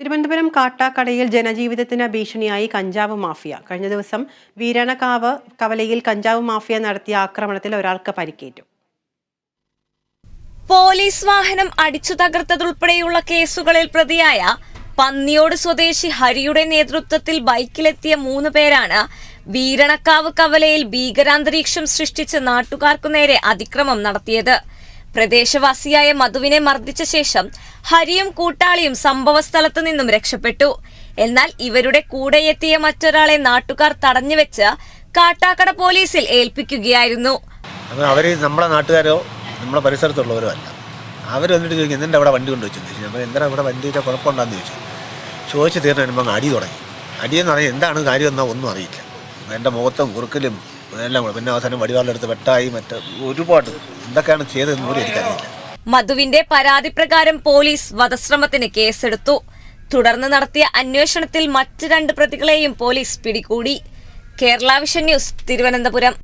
തിരുവനന്തപുരം കാട്ടാക്കടയിൽ ജനജീവിതത്തിന് ഭീഷണിയായി കഞ്ചാവ് മാഫിയ. കഴിഞ്ഞ ദിവസം വീരണക്കാവ് കവലയിൽ കഞ്ചാവ് മാഫിയ നടത്തിയ ആക്രമണത്തിൽ ഒരാൾക്ക് പരിക്കേറ്റു. പോലീസ് വാഹനം അടിച്ചു തകർത്തതുൾപ്പെടെയുള്ള കേസുകളിൽ പ്രതിയായ പന്നിയോട് സ്വദേശി ഹരിയുടെ നേതൃത്വത്തിൽ ബൈക്കിലെത്തിയ മൂന്ന് പേരാണ് വീരണക്കാവ് കവലയിൽ ഭീകരാന്തരീക്ഷം സൃഷ്ടിച്ച് നാട്ടുകാർക്കു നേരെ അതിക്രമം നടത്തിയത്. പ്രദേശവാസിയായ മധുവിനെ മർദ്ദിച്ച ശേഷം ഹരിയും കൂട്ടാളിയും സംഭവസ്ഥലത്തു നിന്നും രക്ഷപ്പെട്ടു. എന്നാൽ ഇവരുടെ കൂടെയെത്തിയ മറ്റൊരാളെ നാട്ടുകാർ തടഞ്ഞുവെച്ച് കാട്ടാക്കട പോലീസിൽ ഏൽപ്പിക്കുകയായിരുന്നു. അവർ നമ്മളെ നാട്ടുകാരോ നമ്മളെ പരിസരത്തുള്ളവരോ അല്ല അവർ വന്നിട്ട് ചോദിക്കും എന്തിന്റെ അവിടെ വണ്ടി കൊണ്ട് വെച്ചു അപ്പോൾ എന്തിനാണ് ഇവിടെ വണ്ടി വെച്ചാൽ കുഴപ്പമുണ്ടാന്ന്? ചോദിച്ചു. ചോദിച്ച് തീർന്നു വരുമ്പോൾ അടി തുടങ്ങി. അടിയെന്ന് പറഞ്ഞാൽ എന്താണ് കാര്യം എന്നാൽ ഒന്നും അറിയില്ല. എന്റെ മുഖത്തും കുറുക്കലും എല്ലാം കൂടെ. പിന്നെ അവസാനം വടിവാളെടുത്ത് വെട്ടായി മറ്റ് ഒരുപാട് എന്തൊക്കെയാണ് ചെയ്തതെന്ന് പോലും എനിക്കറിയില്ല മധുവിന്റെ പരാതി പ്രകാരം പോലീസ് വധശ്രമത്തിന് കേസെടുത്തു. തുടർന്ന് നടത്തിയ അന്വേഷണത്തിൽ മറ്റ് രണ്ട് പ്രതികളെയും പോലീസ് പിടികൂടി. Kerala vision news Thiruvananthapuram.